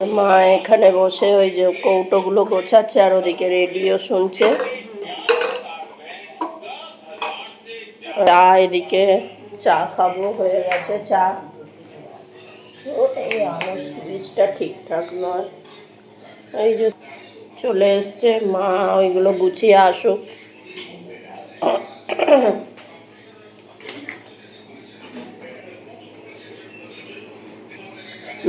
মা এখানে বসে ওই যে কৌটোগুলো গোছাচ্ছে আর ওদিকে রেডিও শুনছে। চা এদিকে চা খাব, হয়ে গেছে চা। এই ঠিকঠাক নয়। এই যে চলে এসছে, মা ওইগুলো গুছিয়ে আসুক।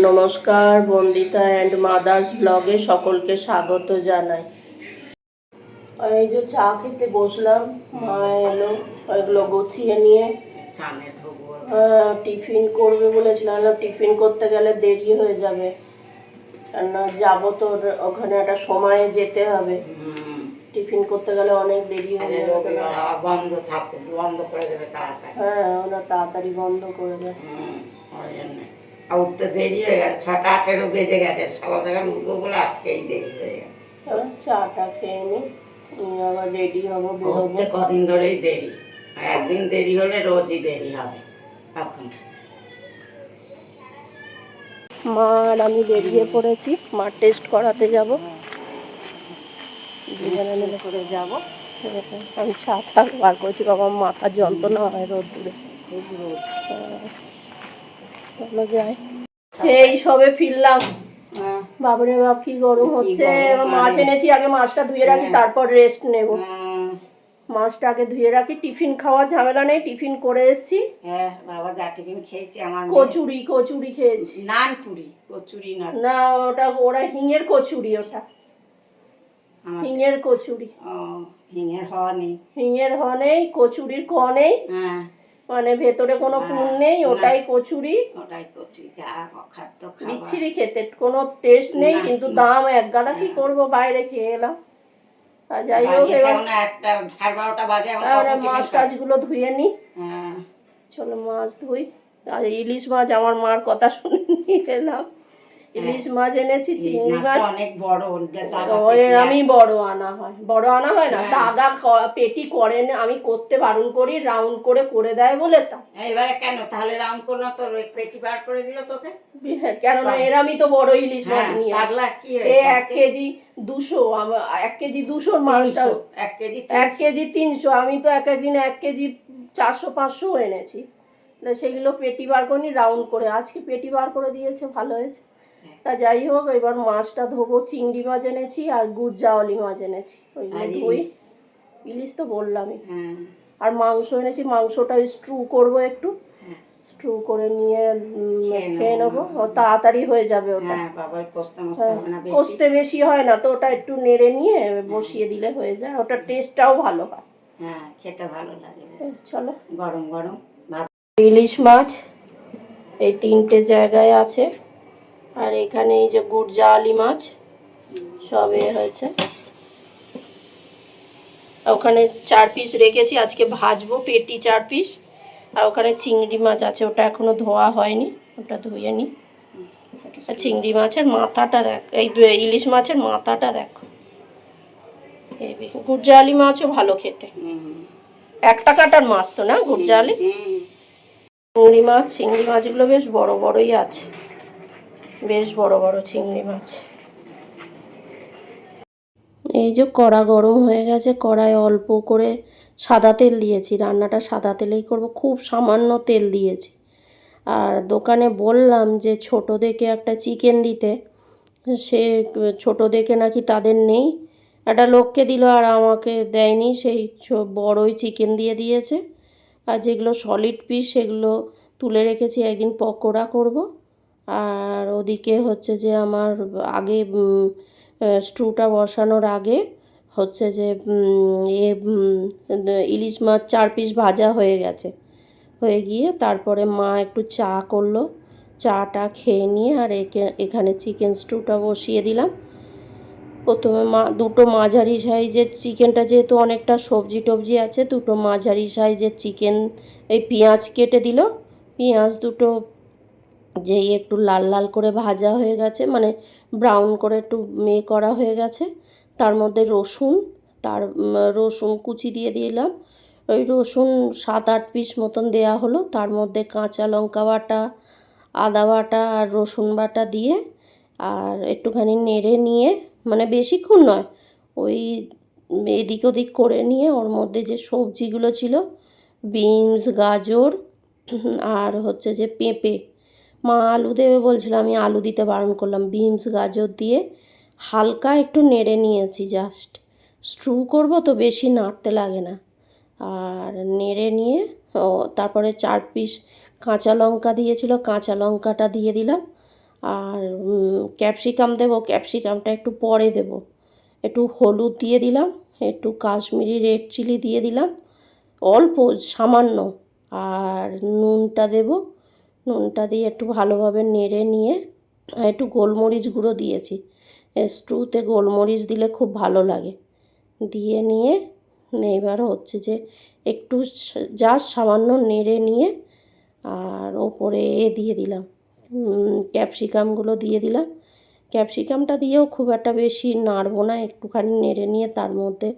নমস্কার বন্দিতা অ্যান্ড মাদার্স ব্লগে সকলকে স্বাগত জানাই। এই যে চা খেতে বসলাম মা এলো এগুলো গুছিয়ে নিয়ে। চানের টিফিন করবে বলেছিলাম টিফিন করতে গেলে দেরি হয়ে যাবে। কেননা যাব তো ওখানে একটা সময়ে যেতে হবে। টিফিন করতে গেলে অনেক দেরি হয়ে যাবে। বন্ধ থাকুক বন্ধ করে দেবে তাড়াতাড়ি। হ্যাঁ ওরা তাড়াতাড়ি বন্ধ করে ওই জন্যে। আর উঠতে দেরি হয়ে গেছে ছটা আঠেরো বেজে গেছে সকাল থেকে উঠবো বলে আজকেই দেরি হয়ে গেছে। চাটা খেয়ে নি আবার রেডি হব বেরোবো। হচ্ছে কদিন ধরেই দেরি একদিন দেরি হলে রোজই দেরি হবে এখন। মা আর আমি বেরিয়ে পড়েছি মার টেস্ট করাতে যাব। দুজনে মিলে করে যাব। আমি ছাতা বার করছি বাবা মাথার যন্ত্রণা হয় রোদ্দুরে। খুব রোদ। হ্যাঁ। চলো যাই সেই সবে ফিরলাম। হ্যাঁ, বাবরে বাপ কি গরম হচ্ছে? মাছ এনেছি আগে মাছটা ধুয়ে রাখি হ্যাঁ। তারপর রেস্ট নেব। মাছটা আগে ধুয়ে রাখি টিফিন খাওয়ার ঝামেলা নেই টিফিন করে এসেছি। হ্যাঁ বাবা যা টিফিন খেয়েছে আমার কচুরি কচুরি খেয়েছি। কচুরি না। না ওটা ওরা হিঙের কচুরি ওটা। হিঙের কচুরি। হিঙের হওয়া নেই। হিঙের হ নেই কচুরির ক নেই। হ্যাঁ। মানে ভেতরে কোনো পুর নেই ওটাই কচুরি। ওটাই কচুরি যা খাদ্য খাবার। বিচ্ছিরি খেতে কোনো টেস্ট নেই কিন্তু দাম এক গাদা কি করব বাইরে খেয়ে এলাম। যাই হোক এবার মাছ টাছগুলো ধুয়ে নি? হ্যাঁ। চলো মাছ ধুই। আর ইলিশ মাছ আমার মার কথা শুনে নিয়ে এলাম। ইলিশ মাছ এনেছি চিংড়ি মাছ। অনেক বড় আমি বড় আনা হয়। বড় আনা হয় না হ্যাঁ। দাদা পেটি করে না আমি করতে বারণ করি রাউন্ড করে করে দেয় বলে তা। এবারে কেন? তাহলে রাউন্ড করল ওই পেটি বার করে দিল তোকে। কেননা এরামই তো বড় ইলিশ মাছ হ্যাঁ নিয়ে এ এক কেজি দুশো এক কেজি দুশোর মাছটা। এক কেজি এক কেজি তিনশো আমি তো এক একদিন এক কেজি চারশো পাঁচশো এনেছি। তা সেগুলো পেটি বার করিনি রাউন্ড করে। আজকে পেটি বার করে দিয়েছে ভালো হয়েছে। হ্যাঁ। তা যাই হোক এবার মাছটা ধোবো চিংড়ি মাছ এনেছি আর গুড়জাওয়ালি মাছ এনেছি। ওইগুলো ধুই ইলিশ। তো বললামই। হ্যাঁ। আর মাংস এনেছি মাংসটা স্ট্রু করব একটু। হ্যাঁ। স্ট্রু করে নিয়ে খেয়ে নেব। তাড়াতাড়ি হয়ে যাবে ওটা। হ্যাঁ কষতে হ্যাঁ, বেশি। হয় না তো ওটা একটু নেড়ে নিয়ে বসিয়ে দিলে হয়ে যায়। ওটা টেস্টটাও ভালো হয়। হ্যাঁ খেতে ভালো লাগে চলো। গরম গরম। ইলিশ মাছ এই তিনটে জায়গায় আছে। আর এখানে এই যে গুড়জালি মাছ সব এ হয়েছে। ওখানে চার পিস রেখেছি আজকে ভাজবো পেটি চার পিস আর ওখানে চিংড়ি মাছ আছে ওটা এখনও ধোয়া হয়নি ওটা ধুয়ে নি আর চিংড়ি মাছের মাথাটা দেখ এই ইলিশ মাছের মাথাটা দেখো। হেবি গুড়জালি মাছও ভালো খেতে। একটা কাটার মাছ তো না গুড়জালি? হুম। চিংড়ি মাছ চিংড়ি মাছগুলো বেশ বড় বড়ই আছে। বেশ বড় বড় চিংড়ি মাছ। এই যে কড়া গরম হয়ে গেছে, কড়ায় অল্প করে সাদা তেল দিয়েছি। রান্নাটা সাদা তেলেই করব, খুব সামান্য তেল দিয়েছি। আর দোকানে বললাম যে ছোট দেখে একটা চিকেন দিতে। সে ছোট দেখে নাকি তাদের নেই। একটা লোককে দিল আর আমাকে দেয়নি, সেই বড়ই চিকেন দিয়ে দিয়েছে। আর যেগুলো সলিড পিস সেগুলো তুলে রেখেছি, একদিন পকোড়া করব। আর ওদিকে হচ্ছে যে আমার আগে স্ট্রুটা বসানোর আগে হচ্ছে যে এ ইলিশ মাছ চার পিস ভাজা হয়ে গেছে। হয়ে গিয়ে তারপরে মা একটু চা করল। চাটা খেয়ে নিয়ে আর একে, এখানে চিকেন স্টুটা বসিয়ে দিলাম। প্রথমে মা, দুটো মাঝারি সাইজের চিকেনটা যেহেতু অনেকটা সবজি টবজি আছে, দুটো মাঝারি সাইজের চিকেন, এই পেঁয়াজ কেটে দিল। পেঁয়াজ দুটো যেই একটু লাল লাল করে ভাজা হয়ে গেছে মানে ব্রাউন করে একটু মে করা হয়ে গেছে। তার মধ্যে রসুন, তার রসুন কুচি দিয়ে দিলাম। ওই রসুন সাত আট পিস মতন দেয়া হলো। তার মধ্যে কাঁচা লঙ্কা বাটা, আদা বাটা আর রসুন বাটা দিয়ে আর একটুখানি নেড়ে নিয়ে মানে বেশিক্ষণ নয়, ওই এদিক ওদিক করে নিয়ে ওর মধ্যে যে সবজিগুলো ছিল, বিনস, গাজর, আর হচ্ছে যে পেঁপে মা আলু দেবে বলছিল, আমি আলু দিতে বারণ করলাম। বিনস গাজর দিয়ে হালকা একটু নেড়ে নিয়েছি জাস্ট স্ট্রু করব তো বেশি নাড়তে লাগে না। আর নেড়ে নিয়ে, ও তারপরে চার পিস কাঁচা লঙ্কা দিয়েছিল, কাঁচা লঙ্কাটা দিয়ে দিলাম। আর ক্যাপসিকাম দেবো ক্যাপসিকামটা একটু পরে দেব। একটু হলুদ দিয়ে দিলাম, একটু কাশ্মীরি রেড চিলি দিয়ে দিলাম। অল্প, সামান্য। আর নুনটা দেব নুনটা দিয়ে একটু ভালোভাবে নেড়ে নিয়ে একটু গোলমরিচ গুঁড়ো দিয়েছি। স্টুতে গোলমরিচ দিলে খুব ভালো লাগে। দিয়ে নিয়ে, এবার হচ্ছে যে একটু জাস্ট সামান্য নেড়ে নিয়ে, আর ওপরে এ দিয়ে দিলাম। ক্যাপসিকামগুলো দিয়ে দিলাম। ক্যাপসিকামটা দিয়েও খুব একটা বেশি নাড়বো না, একটুখানি নেড়ে নিয়ে তার মধ্যে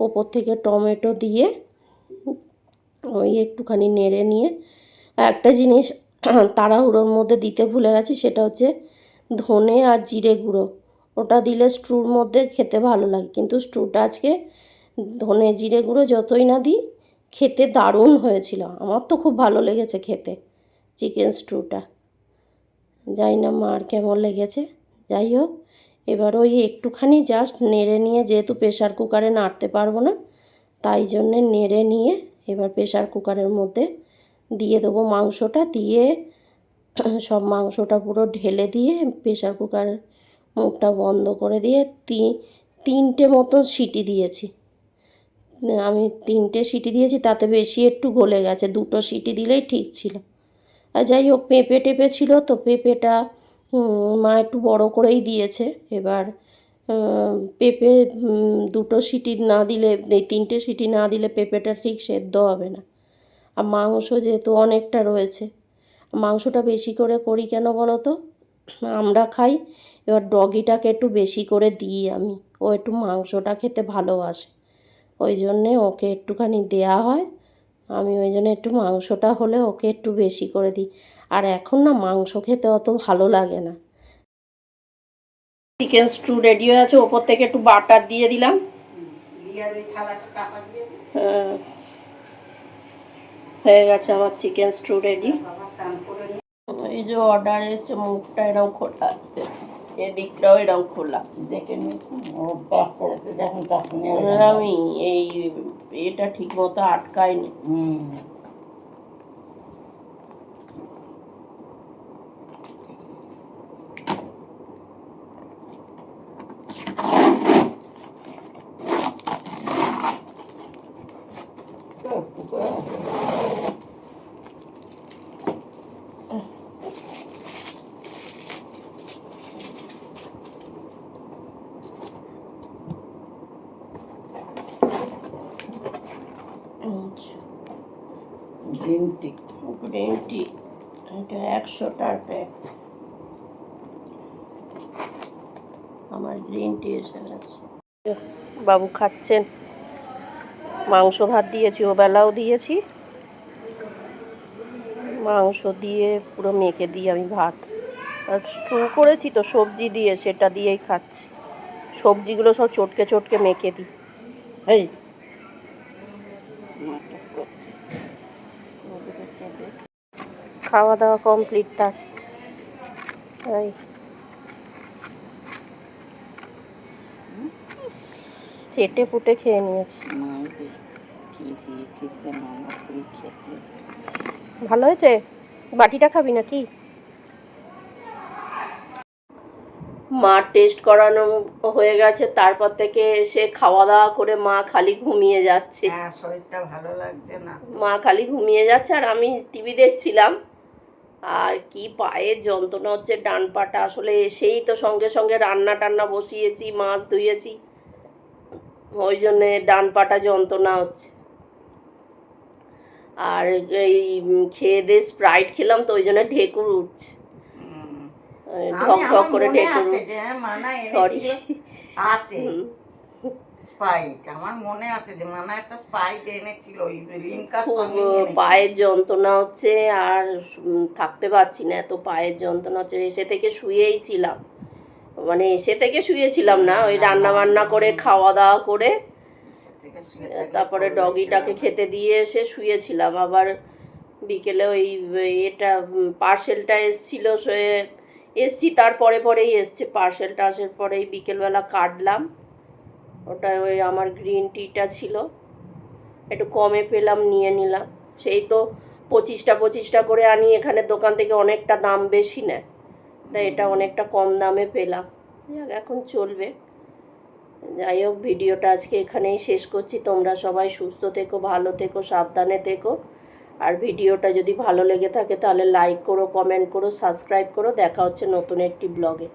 ওপর থেকে টমেটো দিয়ে ওই একটুখানি নেড়ে নিয়ে, একটা জিনিস তাড়াহুড়োর মধ্যে দিতে ভুলে গেছি, সেটা হচ্ছে ধনে আর জিরে গুঁড়ো। ওটা দিলে স্ট্রুর মধ্যে খেতে ভালো লাগে, কিন্তু স্ট্রুটা আজকে ধনে জিরে গুঁড়ো যতই না দিই, খেতে দারুণ হয়েছিল। আমার তো খুব ভালো লেগেছে খেতে, চিকেন স্ট্রুটা। জানি না মার কেমন লেগেছে? যাই হোক, এবার ওই একটুখানি জাস্ট নেড়ে নিয়ে, যেহেতু প্রেশার কুকারে নাড়তে পারব না, তাই জন্যে নেড়ে নিয়ে এবার প্রেশার কুকারের মধ্যে দিয়ে দেবো মাংসটা দিয়ে, সব মাংসটা পুরো ঢেলে দিয়ে প্রেশার কুকার মুখটা বন্ধ করে দিয়ে তিনটে মতো সিটি দিয়েছি। আমি তিনটে সিটি দিয়েছি, তাতে বেশি একটু গলে গেছে, দুটো সিটি দিলেই ঠিক ছিল। আর যাই হোক, পেঁপে টেপে ছিল তো পেঁপেটা মা একটু বড় করেই দিয়েছে। এবার পেঁপে দুটো সিটি না দিলে, এই তিনটে সিটি না দিলে পেঁপেটা ঠিক সেদ্ধ হবে না। আর মাংস যেহেতু অনেকটা রয়েছে মাংসটা বেশি করে করি কেন বলো তো আমরা খাই এবার ডগিটাকে একটু বেশি করে দিই আমি ও একটু মাংসটা খেতে ভালোবাসে ওই জন্যে ওকে একটুখানি দেয়া হয় আমি ওই জন্য একটু মাংসটা হলে ওকে একটু বেশি করে দিই আর এখন না মাংস খেতে অত ভালো লাগে না চিকেন স্টু রেডি হয়ে আছে ওপর থেকে একটু বাটার দিয়ে দিলাম। হ্যাঁ। হয়ে গেছে আমার চিকেন স্টু রেডি। এই যে অর্ডার এসছে মুখটা এরকম খোলা এদিকটাও এরকম খোলা। দেখে নিয়েছি। আমি এই এটা ঠিক মতো আটকায়নি গ্রিন টি এটা। একশোটার প্যাক আমার গ্রিন টি এসে গেছে। বাবু খাচ্ছেন। মাংস ভাত দিয়েছি ও বেলাও দিয়েছি। মাংস দিয়ে পুরো মেখে দিই আমি ভাত। আর স্টু করেছি তো, সবজি দিয়ে, সেটা দিয়েই খাচ্ছি। সবজিগুলো সব চটকে চটকে মেখে দিই। এই খাওয়া দাওয়া কমপ্লিট তার এই চেটে পুটে খেয়ে নিয়েছি ভালো হয়েছে? বাটিটা খাবি নাকি? মা টেস্ট করানো হয়ে গেছে তারপর থেকে এসে খাওয়া দাওয়া করে মা খালি ঘুমিয়ে যাচ্ছে। হ্যাঁ শরীরটা ভালো লাগছে না। মা খালি ঘুমিয়ে যাচ্ছে আর আমি টিভি দেখছিলাম। আর কি পায়ের যন্ত্রণা হচ্ছে ডান পাটা আসলে এসেই তো সঙ্গে সঙ্গে রান্না টান্না বসিয়েছি মাছ ধুয়েছি। ওই জন্যে ডান পাটা যন্ত্রণা হচ্ছে। আর এই খেয়ে দিয়ে স্প্রাইট খেলাম তো ওই জন্য ঢেকুর উঠছে। ঢক ঢক করে ঢেকুর উঠছে যে হ্যাঁ, সরি আছে। স্পাইট আমার মনে আছে যে মানা একটা স্পাইট এনেছিল ওই লিমকার খুব সঙ্গে পায়ের যন্ত্রণা হচ্ছে আর থাকতে পারছি না এত পায়ের যন্ত্রণা হচ্ছে। এসে থেকে শুয়েই ছিলাম। মানে এসে থেকে শুয়েছিলাম না ওই রান্না বান্না করে খাওয়া দাওয়া করে। তারপরে ডগিটাকে খেতে দিয়ে এসে শুয়েছিলাম। আবার বিকেলে ওই এটা পার্সেলটা এসছিল সে এসছি তারপরে পরেই এসছে। পার্সেলটা আসার পরেই বিকেলবেলা কাটলাম। ওটা ওই আমার গ্রিন টিটা ছিল। একটু কমে পেলাম নিয়ে নিলাম। সেই তো পঁচিশটা পঁচিশটা করে আনি এখানে দোকান থেকে অনেকটা দাম বেশি নেয়। তাই এটা অনেকটা কম দামে পেলাম। যাক, এখন চলবে। যাই হোক ভিডিওটা আজকে এখানেই শেষ করছি। তোমরা সবাই সুস্থ থেকো ভালো থেকো সাবধানে থেকো। আর ভিডিওটা যদি ভালো লেগে থাকে তাহলে লাইক করো কমেন্ট করো সাবস্ক্রাইব করো। দেখা হচ্ছে নতুন একটি ব্লগে